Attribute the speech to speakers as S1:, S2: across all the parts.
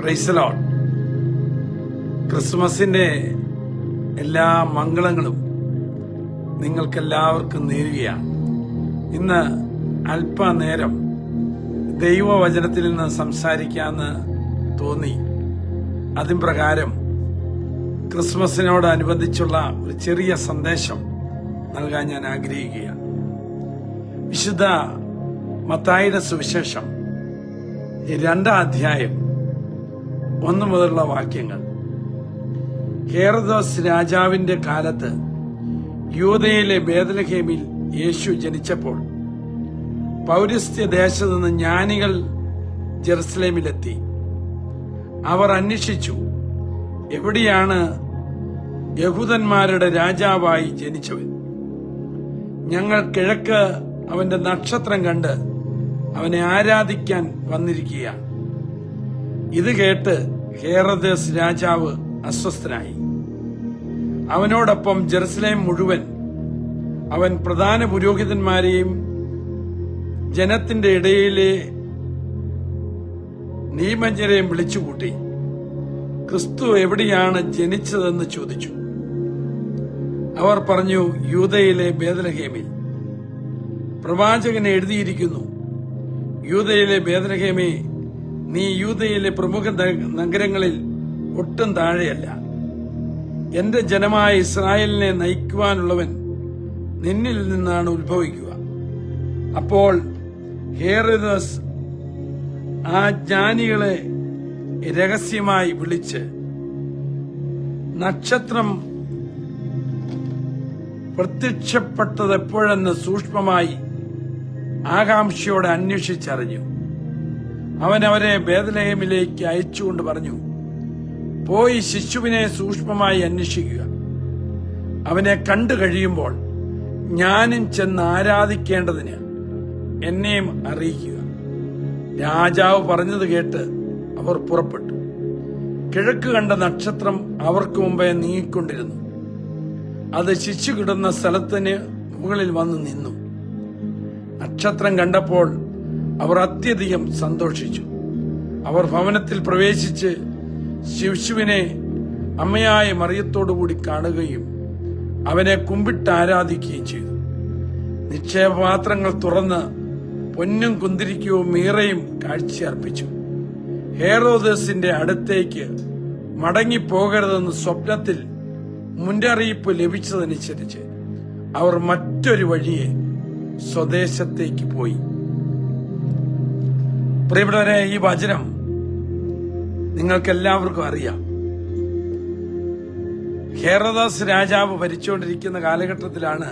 S1: പ്രൈസലോൺ ക്രിസ്മസിന്റെ എല്ലാ മംഗളങ്ങളും നിങ്ങൾക്കെല്ലാവർക്കും നേരുകയാണ്. ഇന്ന് അല്പനേരം ദൈവവചനത്തിൽ നിന്ന് സംസാരിക്കാമെന്ന് തോന്നി. അതിൻ പ്രകാരം ക്രിസ്മസിനോടനുബന്ധിച്ചുള്ള ഒരു ചെറിയ സന്ദേശം നൽകാൻ ഞാൻ ആഗ്രഹിക്കുകയാണ്. വിശുദ്ധ മത്തായിയുടെ സുവിശേഷം രണ്ടാം അധ്യായം ഒന്ന് മുതലുള്ള വാക്യങ്ങൾ. ഹേറദോസ് രാജാവിന്റെ കാലത്ത് യൂതയിലെ ബേദലഹേമിൽ യേശു ജനിച്ചപ്പോൾ പൗരസ്ത്യ ദേശത്തു നിന്ന് ജ്ഞാനികൾ ജെറുസലേമിലെത്തി. അവർ അന്വേഷിച്ചു എവിടെയാണ് യഹൂദന്മാരുടെ രാജാവായി ജനിച്ചവൻ? ഞങ്ങൾ കിഴക്ക് അവന്റെ നക്ഷത്രം കണ്ട് അവനെ ആരാധിക്കാൻ വന്നിരിക്കുകയാണ്. ഇത് കേട്ട് ഹേറദേസ് രാജാവ് അസ്വസ്ഥനായി. അവനോടൊപ്പം ജെറുസലേം മുഴുവൻ അവൻ പ്രധാന പുരോഹിതന്മാരെയും ജനത്തിന്റെ ഇടയിലെ നിയമജ്ഞരെയും വിളിച്ചുകൂട്ടി. ക്രിസ്തു എവിടെയാണ് ജനിച്ചതെന്ന് ചോദിച്ചു. അവർ പറഞ്ഞു യൂതയിലെ ബേദലഹേമിൽ പ്രവാചകൻ എഴുതിയിരിക്കുന്നു യൂതയിലെ ബേദലഹേമേ നീ യൂതയിലെ പ്രമുഖ നഗരങ്ങളിൽ ഒട്ടും താഴെയല്ല. എന്റെ ജനമായ ഇസ്രായേലിനെ നയിക്കുവാനുള്ളവൻ നിന്നിൽ നിന്നാണ് ഉത്ഭവിക്കുക. അപ്പോൾ ഹേറസ് ആ ജ്ഞാനികളെ രഹസ്യമായി വിളിച്ച് നക്ഷത്രം പ്രത്യക്ഷപ്പെട്ടതെപ്പോഴെന്ന് സൂക്ഷ്മമായി ആകാംക്ഷയോടെ അന്വേഷിച്ചറിഞ്ഞു. അവൻ അവരെ ബേദലഹേമിലേക്ക് അയച്ചുകൊണ്ട് പറഞ്ഞു പോയി ശിശുവിനെ സൂക്ഷ്മമായി അന്വേഷിക്കുക. അവനെ കണ്ടു കഴിയുമ്പോൾ ഞാനും ചെന്ന് ആരാധിക്കേണ്ടതിന് എന്നെയും അറിയിക്കുക. രാജാവ് പറഞ്ഞത് കേട്ട് അവർ പുറപ്പെട്ടു. കിഴക്ക് കണ്ട നക്ഷത്രം അവർക്ക് മുമ്പേ നീങ്ങിക്കൊണ്ടിരുന്നു. അത് ശിശു കിടന്ന സ്ഥലത്തിന് മുകളിൽ വന്ന് നിന്നു. നക്ഷത്രം കണ്ടപ്പോൾ അവർ അത്യധികം സന്തോഷിച്ചു. അവർ ഭവനത്തിൽ പ്രവേശിച്ച് ശിശുവിനെ അമ്മയായ മറിയത്തോടുകൂടി കാണുകയും അവനെ കുമ്പിട്ട് ആരാധിക്കുകയും ചെയ്തു. നിക്ഷേപപാത്രങ്ങൾ തുറന്ന് പൊന്നും കുന്തിരിക്കവും മീറയും കാഴ്ചയർപ്പിച്ചു. ഹേറോദസിന്റെ അടുത്തേക്ക് മടങ്ങിപ്പോകരുതെന്ന് സ്വപ്നത്തിൽ മുന്നറിയിപ്പ് ലഭിച്ചതനുസരിച്ച് അവർ മറ്റൊരു വഴിയെ സ്വദേശത്തേക്ക് പോയി. പ്രിയപ്പെട്ടവരെ ഈ വചനം നിങ്ങൾക്കെല്ലാവർക്കും അറിയാം. ഹേറദാസ് രാജാവ് ഭരിച്ചുകൊണ്ടിരിക്കുന്ന കാലഘട്ടത്തിലാണ്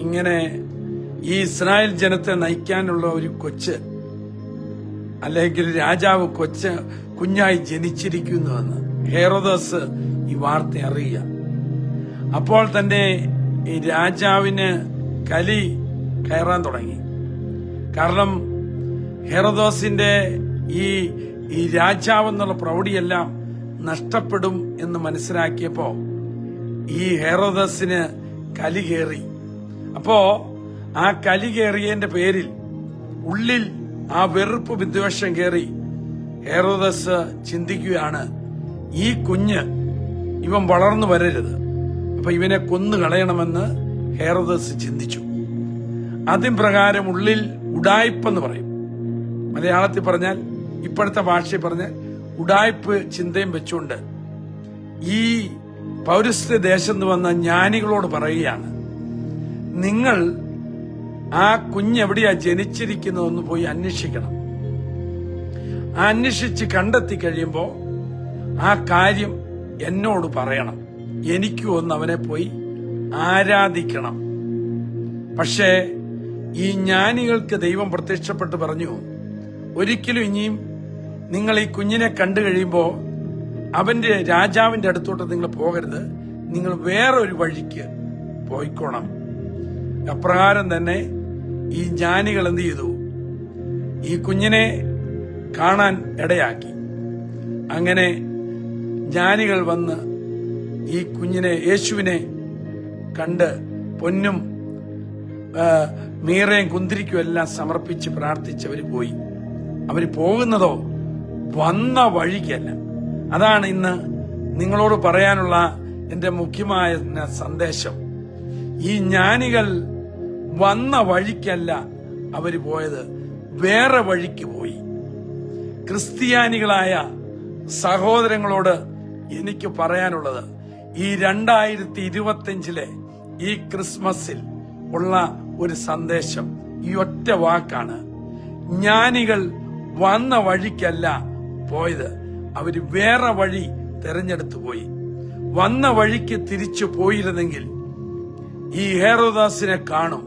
S1: ഇങ്ങനെ ഈ ഇസ്രായേൽ ജനത്തെ നയിക്കാനുള്ള ഒരു കൊച്ച് അല്ലെങ്കിൽ രാജാവ് കൊച്ച് കുഞ്ഞായി ജനിച്ചിരിക്കുന്നുവെന്ന് ഹേറോദാസ് ഈ വാർത്ത അറിയുക. അപ്പോൾ തന്നെ ഈ രാജാവിന് കലി കയറാൻ തുടങ്ങി. കാരണം ഹെറോദോസിന്റെ ഈ ഈ രാജാവ് എന്നുള്ള പ്രൗഢിയെല്ലാം നഷ്ടപ്പെടും എന്ന് മനസ്സിലാക്കിയപ്പോ ഈ ഹെറോദസിന് കലി കയറി. അപ്പോ ആ കലി കയറിയതിന്റെ പേരിൽ ഉള്ളിൽ ആ വെറുപ്പ് വിദ്വേഷം കയറി ഹെറോദസ് ചിന്തിക്കുകയാണ് ഈ കുഞ്ഞ് ഇവൻ വളർന്നു വരരുത്. അപ്പൊ ഇവനെ കൊന്നു കളയണമെന്ന് ഹെറോദസ് ചിന്തിച്ചു. അതിൻ പ്രകാരം ഉള്ളിൽ ഉടായ്പെന്ന് പറയും. മലയാളത്തിൽ പറഞ്ഞാൽ ഇപ്പോഴത്തെ ഭാഷയിൽ പറഞ്ഞാൽ ഉടായ്പ് ചിന്തയും വെച്ചുകൊണ്ട് ഈ പൗരസ്ത്യ ദേശത്ത് വന്ന ജ്ഞാനികളോട് പറയുകയാണ് നിങ്ങൾ ആ കുഞ്ഞെവിടെയാ ജനിച്ചിരിക്കുന്നതെന്ന് പോയി അന്വേഷിക്കണം. അന്വേഷിച്ച് കണ്ടെത്തി കഴിയുമ്പോൾ ആ കാര്യം എന്നോട് പറയണം. എനിക്കും ഒന്ന് അവനെ പോയി ആരാധിക്കണം. പക്ഷേ ഈ ജ്ഞാനികൾക്ക് ദൈവം പ്രത്യക്ഷപ്പെട്ട് പറഞ്ഞു ഒരിക്കലും ഇനിയും നിങ്ങൾ ഈ കുഞ്ഞിനെ കണ്ടു കഴിയുമ്പോൾ അവന്റെ രാജാവിന്റെ അടുത്തോട്ട് നിങ്ങൾ പോകരുത്. നിങ്ങൾ വേറൊരു വഴിക്ക് പോയിക്കോണം. അപ്രകാരം തന്നെ ഈ ജ്ഞാനികൾ എന്ത് ചെയ്തു? ഈ കുഞ്ഞിനെ കാണാൻ ഇടയാക്കി. അങ്ങനെ ജ്ഞാനികൾ വന്ന് ഈ കുഞ്ഞിനെ യേശുവിനെ കണ്ട് പൊന്നും മീറയും കുന്തിരിക്കും എല്ലാം സമർപ്പിച്ച് പ്രാർത്ഥിച്ചവർ പോയി. അവർ പോകുന്നതോ വന്ന വഴിക്കല്ല. അതാണ് ഇന്ന് നിങ്ങളോട് പറയാനുള്ള എന്റെ മുഖ്യമായ സന്ദേശം. ഈ ജ്ഞാനികൾ വന്ന വഴിക്കല്ല അവർ പോയത്. വേറെ വഴിക്ക് പോയി. ക്രിസ്ത്യാനികളായ സഹോദരങ്ങളോട് എനിക്ക് പറയാനുള്ളത് ഈ രണ്ടായിരത്തി ഇരുപത്തിയഞ്ചിലെ ഈ ക്രിസ്മസിൽ ഉള്ള ഒരു സന്ദേശം ഈ ഒറ്റ വാക്കാണ്. ജ്ഞാനികൾ വന്ന വഴിക്കല്ല പോയത്. അവർ വേറെ വഴി തെരഞ്ഞെടുത്തു പോയി. വന്ന വഴിക്ക് തിരിച്ചു പോയിരുന്നെങ്കിൽ ഈ ഹേറോദാസിനെ കാണും.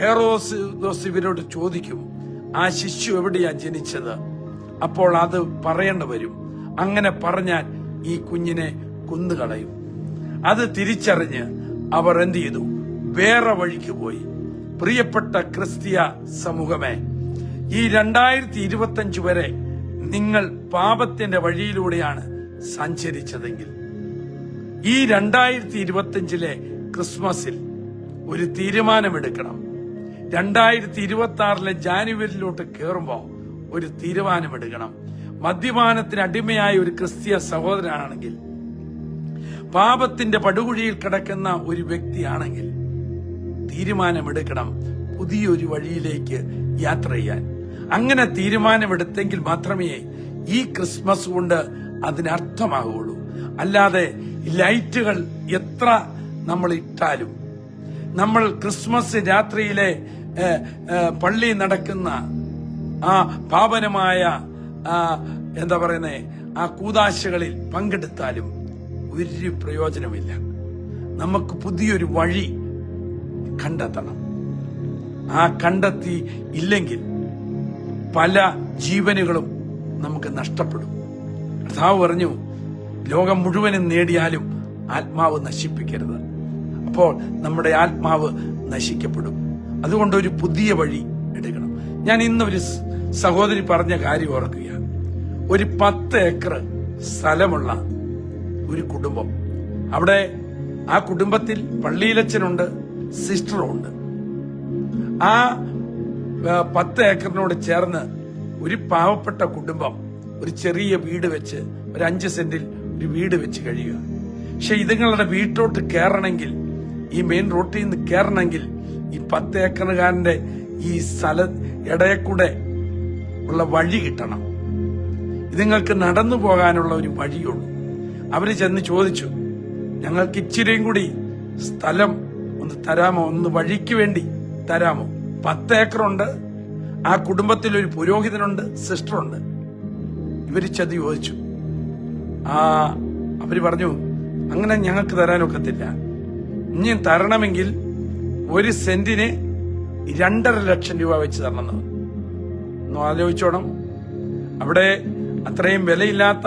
S1: ഹേറോദോസ് ഇവരോട് ചോദിക്കും ആ ശിശു എവിടെയാ ജനിച്ചത്? അപ്പോൾ അത് പറയേണ്ടി വരും. അങ്ങനെ പറഞ്ഞാൽ ഈ കുഞ്ഞിനെ കുന്നുകളയും. അത് തിരിച്ചറിഞ്ഞ് അവർ എന്ത് ചെയ്തു? വേറെ വഴിക്ക് പോയി. പ്രിയപ്പെട്ട ക്രിസ്തീയ സമൂഹമേ ഈ രണ്ടായിരത്തി ഇരുപത്തഞ്ച് വരെ നിങ്ങൾ പാപത്തിന്റെ വഴിയിലൂടെയാണ് സഞ്ചരിച്ചതെങ്കിൽ ഈ രണ്ടായിരത്തി ഇരുപത്തിയഞ്ചിലെ ക്രിസ്മസിൽ ഒരു തീരുമാനമെടുക്കണം. രണ്ടായിരത്തി ഇരുപത്തി ആറിലെ ജാനുവരിയിലോട്ട് കയറുമ്പോൾ ഒരു തീരുമാനമെടുക്കണം. മദ്യപാനത്തിന് അടിമയായ ഒരു ക്രിസ്തീയ സഹോദരനാണെങ്കിൽ പാപത്തിന്റെ പടുകുഴിയിൽ കിടക്കുന്ന ഒരു വ്യക്തിയാണെങ്കിൽ തീരുമാനമെടുക്കണം. പുതിയൊരു വഴിയിലേക്ക് യാത്ര ചെയ്യാൻ. അങ്ങനെ തീരുമാനമെടുത്തെങ്കിൽ മാത്രമേ ഈ ക്രിസ്മസ് കൊണ്ട് അതിനർത്ഥമാകുള്ളൂ അല്ലാതെ ലൈറ്റുകൾ എത്ര നമ്മൾ ഇട്ടാലും നമ്മൾ ക്രിസ്മസ് രാത്രിയിലെ പള്ളി നടക്കുന്ന ആ പാവനമായ എന്താ പറയുന്നേ ആ കൂതാശകളിൽ പങ്കെടുത്താലും ഒരു പ്രയോജനമില്ല നമുക്ക് പുതിയൊരു വഴി കണ്ടെത്തണം. ആ കണ്ടെത്തി ഇല്ലെങ്കിൽ പല ജീവനുകളും നമുക്ക് നഷ്ടപ്പെടും. കർത്താവ് പറഞ്ഞു ലോകം മുഴുവനും നേടിയാലും ആത്മാവ് നശിപ്പിക്കരുത്. അപ്പോൾ നമ്മുടെ ആത്മാവ് നശിക്കപ്പെടും. അതുകൊണ്ട് ഒരു പുതിയ വഴി എടുക്കണം. ഞാൻ ഇന്നൊരു സഹോദരി പറഞ്ഞ കാര്യം ഓർക്കുക ഒരു പത്ത് ഏക്കർ സ്ഥലമുള്ള ഒരു കുടുംബം. അവിടെ ആ കുടുംബത്തിൽ പള്ളിയിലച്ഛനുണ്ട് സിസ്റ്ററുണ്ട്. ആ, പത്ത് ഏക്കറിനോട് ചേർന്ന് ഒരു പാവപ്പെട്ട കുടുംബം ഒരു ചെറിയ വീട് വെച്ച് ഒരു അഞ്ച് സെന്റിൽ ഒരു വീട് വെച്ച് കഴിയുക. പക്ഷെ ഇതുങ്ങളുടെ വീട്ടിലോട്ട് കയറണമെങ്കിൽ ഈ മെയിൻ റോട്ടിൽ നിന്ന് കയറണമെങ്കിൽ ഈ പത്ത് ഏക്കറുകാരന്റെ ഈ സ്ഥല ഇടയക്കൂടെ ഉള്ള വഴി കിട്ടണം. ഇതുങ്ങൾക്ക് നടന്നു പോകാനുള്ള ഒരു വഴിയുള്ളൂ. അവർ ചെന്ന് ചോദിച്ചു ഞങ്ങൾക്ക് ഇച്ചിരിയും കൂടി സ്ഥലം ഒന്ന് തരാമോ? ഒന്ന് വഴിക്ക് വേണ്ടി തരാമോ? പത്ത് ഏക്കറുണ്ട് ആ കുടുംബത്തിൽ ഒരു പുരോഹിതനുണ്ട് സിസ്റ്ററുണ്ട്. ഇവർ ചതി ചോദിച്ചു. ആ അവർ പറഞ്ഞു അങ്ങനെ ഞങ്ങൾക്ക് തരാനൊക്കത്തില്ല. ഇനി തരണമെങ്കിൽ ഒരു സെന്റിന് രണ്ടര ലക്ഷം രൂപ വെച്ച് തരണമെന്ന് ഒന്ന് ആലോചിച്ചോണം. അവിടെ അത്രയും വിലയില്ലാത്ത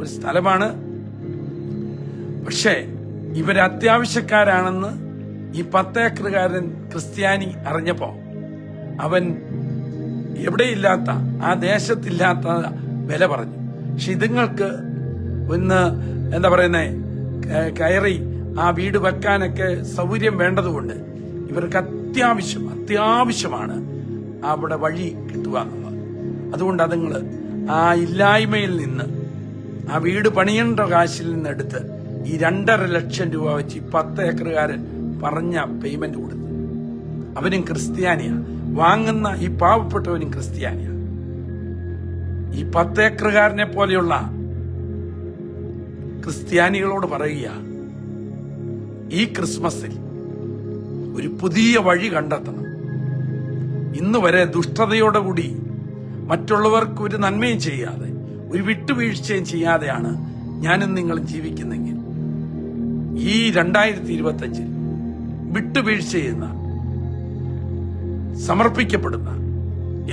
S1: ഒരു സ്ഥലമാണ്. പക്ഷേ ഇവർ അത്യാവശ്യക്കാരാണെന്ന് ഈ പത്തേക്കറുകാരൻ ക്രിസ്ത്യാനി അറിഞ്ഞപ്പോ അവൻ എവിടെയില്ലാത്ത ആ ദേശത്തില്ലാത്ത വില പറഞ്ഞു. പക്ഷെ ഇതുങ്ങൾക്ക് ഒന്ന് എന്താ പറയുന്നേ കയറി ആ വീട് വെക്കാനൊക്കെ സൗകര്യം വേണ്ടതുകൊണ്ട് ഇവർക്ക് അത്യാവശ്യം അത്യാവശ്യമാണ് അവിടെ വഴി കിട്ടുക എന്നുള്ളത്. അതുകൊണ്ട് അതുങ്ങൾ ആ ഇല്ലായ്മയിൽ നിന്ന് ആ വീട് പണിയേണ്ട കാശിൽ നിന്ന് എടുത്ത് ഈ രണ്ടര ലക്ഷം രൂപ വെച്ച് ഈ പത്ത് ഏക്കറുകാരൻ പറഞ്ഞ പേയ്മെന്റ് കൊടുത്തു. അവനും ക്രിസ്ത്യാനിയാ. വാങ്ങുന്ന ഈ പാവപ്പെട്ടവനും ക്രിസ്ത്യാനിയാണ്. ഈ പത്തേക്കറുകാരനെ പോലെയുള്ള ക്രിസ്ത്യാനികളോട് പറയുക ഈ ക്രിസ്മസിൽ ഒരു പുതിയ വഴി കണ്ടെത്തണം. ഇന്ന് വരെ ദുഷ്ടതയോടുകൂടി മറ്റുള്ളവർക്ക് ഒരു നന്മയും ചെയ്യാതെ ഒരു വിട്ടുവീഴ്ചയും ചെയ്യാതെയാണ് ഞാനും നിങ്ങളും ജീവിക്കുന്നെങ്കിൽ ഈ രണ്ടായിരത്തി ഇരുപത്തി അഞ്ചിൽ വിട്ടുവീഴ്ച ചെയ്യുന്ന സമർപ്പിക്കപ്പെടുന്ന.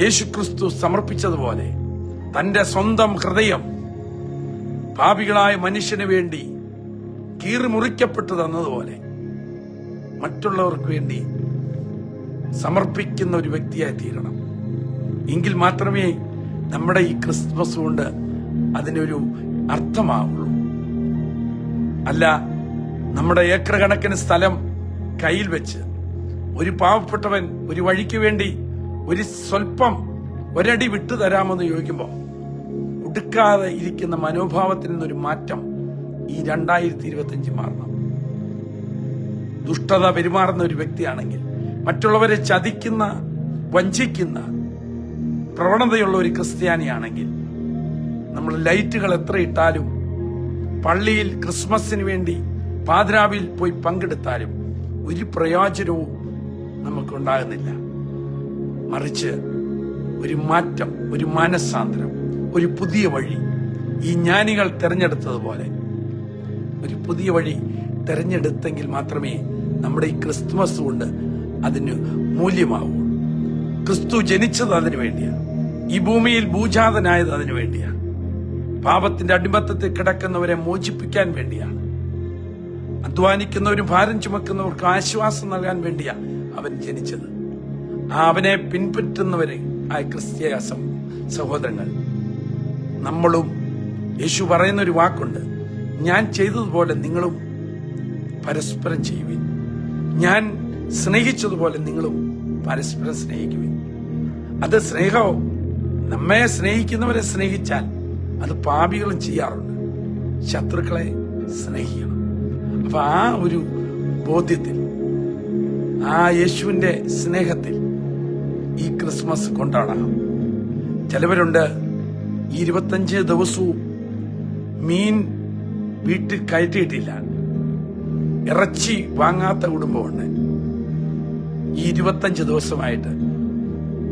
S1: യേശുക്രിസ്തു സമർപ്പിച്ചതുപോലെ തന്റെ സ്വന്തം ഹൃദയം പാപികളായ മനുഷ്യന് വേണ്ടി കീറിമുറിക്കപ്പെട്ടു തന്നതുപോലെ മറ്റുള്ളവർക്ക് വേണ്ടി സമർപ്പിക്കുന്ന ഒരു വ്യക്തിയായി തീരണം. എങ്കിൽ മാത്രമേ നമ്മുടെ ഈ ക്രിസ്മസ് കൊണ്ട് അതിനൊരു അർത്ഥമാവുള്ളൂ. അല്ല നമ്മുടെ ഏക്കർ കണക്കിന് സ്ഥലം കയ്യിൽ വെച്ച് ഒരു പാവപ്പെട്ടവൻ ഒരു വഴിക്ക് വേണ്ടി ഒരു സ്വല്പം ഒരടി വിട്ടു തരാമെന്ന് ചോദിക്കുമ്പോൾ ഒടുക്കാതെ ഇരിക്കുന്ന മനോഭാവത്തിൽ നിന്നൊരു മാറ്റം ഈ രണ്ടായിരത്തി ഇരുപത്തിയഞ്ച് മാറണം. ദുഷ്ടത പെരുമാറുന്ന ഒരു വ്യക്തിയാണെങ്കിൽ മറ്റുള്ളവരെ ചതിക്കുന്ന വഞ്ചിക്കുന്ന പ്രവണതയുള്ള ഒരു ക്രിസ്ത്യാനിയാണെങ്കിൽ നമ്മൾ ലൈറ്റുകൾ എത്ര ഇട്ടാലും പള്ളിയിൽ ക്രിസ്മസിന് വേണ്ടി പാതിരാവിൽ പോയി പങ്കെടുത്താലും ഒരു പ്രയോജനവും നമുക്കുണ്ടാകുന്നില്ല. മറിച്ച് ഒരു മാറ്റം ഒരു മനസ്സാന്തരം ഒരു പുതിയ വഴി ഈ ജ്ഞാനികൾ തെരഞ്ഞെടുത്തതുപോലെ. ഒരു പുതിയ വഴി തെരഞ്ഞെടുത്തെങ്കിൽ മാത്രമേ നമ്മുടെ ഈ ക്രിസ്തുമസ് കൊണ്ട് അതിന് മൂല്യമാവൂ. ക്രിസ്തു ജനിച്ചത് അതിനു വേണ്ടിയാണ് ഈ ഭൂമിയിൽ ഭൂജാതനായത് അതിനു വേണ്ടിയാണ് പാപത്തിന്റെ അടിമത്തത്തിൽ കിടക്കുന്നവരെ മോചിപ്പിക്കാൻ വേണ്ടിയാണ് അധ്വാനിക്കുന്നവരും ഭാരം ചുമക്കുന്നവർക്ക് ആശ്വാസം നൽകാൻ വേണ്ടിയാ അവൻ ജനിച്ചത്. അവനെ പിൻപറ്റുന്നവരെ ആ ക്രിസ്തീയ സഹോദരങ്ങൾ നമ്മളും യേശു പറയുന്ന ഒരു വാക്കുണ്ട്. ഞാൻ ചെയ്തതുപോലെ നിങ്ങളും പരസ്പരം ചെയ്യുവിൻ. ഞാൻ സ്നേഹിച്ചതുപോലെ നിങ്ങളും പരസ്പരം സ്നേഹിക്കുവിൻ. അത് സ്നേഹവും നമ്മെ സ്നേഹിക്കുന്നവരെ സ്നേഹിച്ചാൽ അത് പാപികളും ചെയ്യാറുണ്ട്. ശത്രുക്കളെ സ്നേഹിക്കണം. അപ്പൊ ആ ഒരു ബോധ്യത്തിൽ ആ യേശുവിന്റെ സ്നേഹത്തിൽ ഈ ക്രിസ്മസ് കൊണ്ടാടാം ചിലവരുണ്ട് ഇരുപത്തഞ്ച് ദിവസവും മീൻ വീട്ടിൽ കയറ്റിയിട്ടില്ല. ഇറച്ചി വാങ്ങാത്ത കുടുംബമുണ്ട് ഈ ഇരുപത്തഞ്ച് ദിവസമായിട്ട്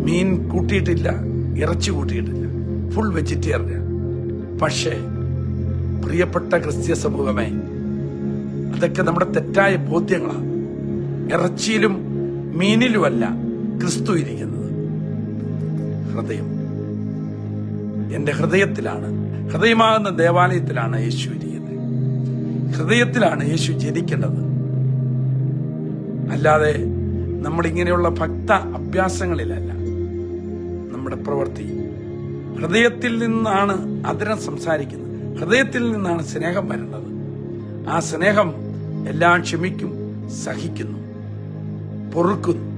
S1: മീൻ കൂട്ടിയിട്ടില്ല ഇറച്ചി കൂട്ടിയിട്ടില്ല. ഫുൾ വെജിറ്റേറിയൻ പക്ഷേ പ്രിയപ്പെട്ട ക്രിസ്ത്യ സമൂഹമേ അതൊക്കെ നമ്മുടെ തെറ്റായ ബോധ്യങ്ങളാണ്. ഇറച്ചിയിലും മീനിലുമല്ല ക്രിസ്തു ഇരിക്കുന്നത്. ഹൃദയം. എന്റെ ഹൃദയത്തിലാണ് ഹൃദയമാകുന്ന ദേവാലയത്തിലാണ് യേശു ഇരിക്കുന്നത്. ഹൃദയത്തിലാണ് യേശു ജനിക്കേണ്ടത്. അല്ലാതെ നമ്മളിങ്ങനെയുള്ള ഭക്ത അഭ്യാസങ്ങളിലല്ല. നമ്മുടെ പ്രവൃത്തി ഹൃദയത്തിൽ നിന്നാണ് അതിരം സംസാരിക്കുന്നത്. ഹൃദയത്തിൽ നിന്നാണ് സ്നേഹം വരേണ്ടത്. ആ സ്നേഹം എല്ലാം ക്ഷമിക്കും സഹിക്കുന്നു. പൊറുക്കുന്നു.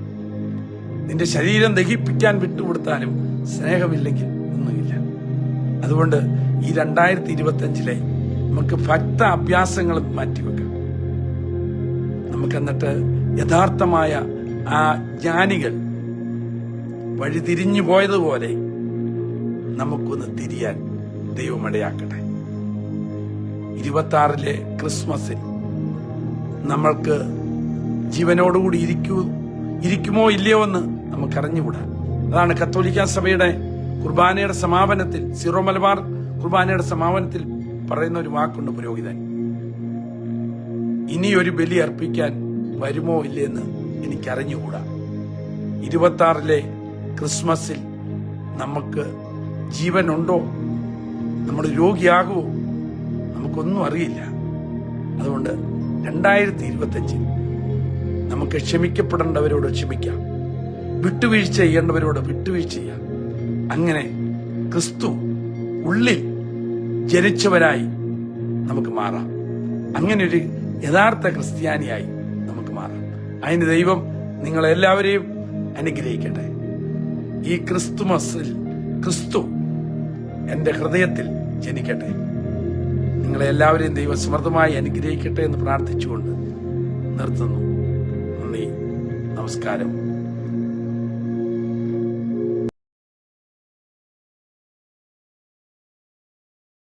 S1: നിന്റെ ശരീരം ദഹിപ്പിക്കാൻ വിട്ടുകൊടുത്താലും സ്നേഹമില്ലെങ്കിൽ ഒന്നുമില്ല. അതുകൊണ്ട് ഈ രണ്ടായിരത്തി ഇരുപത്തി അഞ്ചിലെ നമുക്ക് ഭക്ത അഭ്യാസങ്ങൾ മാറ്റിവെക്കാം. നമുക്ക് എന്നിട്ട് യഥാർത്ഥമായ ആ ജ്ഞാനികൾ വഴിതിരിഞ്ഞു പോയതുപോലെ നമുക്കൊന്ന് തിരിയാൻ ദൈവമിടയാക്കട്ടെ. ഇരുപത്തി ആറിലെ ക്രിസ്മസിൽ നമ്മൾക്ക് ജീവനോടുകൂടി ഇരിക്കൂ ഇരിക്കുമോ ഇല്ലയോ എന്ന് നമുക്കറിഞ്ഞുകൂടാ. അതാണ് കത്തോലിക്ക സഭയുടെ കുർബാനയുടെ സമാപനത്തിൽ സിറോ മലബാർ കുർബാനയുടെ സമാപനത്തിൽ പറയുന്ന ഒരു വാക്കുണ്ട് പുരോഹിതൻ. ഇനി ഒരു ബലി അർപ്പിക്കാൻ വരുമോ ഇല്ലയെന്ന് എനിക്കറിഞ്ഞുകൂടാ. ഇരുപത്തി ആറിലെ ക്രിസ്മസിൽ നമുക്ക് ജീവനുണ്ടോ? നമ്മൾ രോഗിയാകുമോ? നമുക്കൊന്നും അറിയില്ല. അതുകൊണ്ട് രണ്ടായിരത്തി ഇരുപത്തഞ്ചിൽ നമുക്ക് ക്ഷമിക്കപ്പെടേണ്ടവരോട് ക്ഷമിക്കാം. വിട്ടുവീഴ്ച ചെയ്യേണ്ടവരോട് വിട്ടുവീഴ്ച ചെയ്യാം. അങ്ങനെ ക്രിസ്തു ഉള്ളിൽ ജനിച്ചവരായി നമുക്ക് മാറാം. അങ്ങനെ ഒരു യഥാർത്ഥ ക്രിസ്ത്യാനിയായി നമുക്ക് മാറാം. അതിന് ദൈവം നിങ്ങളെല്ലാവരെയും അനുഗ്രഹിക്കട്ടെ. ഈ ക്രിസ്തുമസിൽ ക്രിസ്തു എന്റെ ഹൃദയത്തിൽ ജനിക്കട്ടെ. നിങ്ങളെ എല്ലാവരെയും ദൈവം സമൃദ്ധമായി അനുഗ്രഹിക്കട്ടെ എന്ന് പ്രാർത്ഥിച്ചുകൊണ്ട് നിർത്തുന്നു. Deus.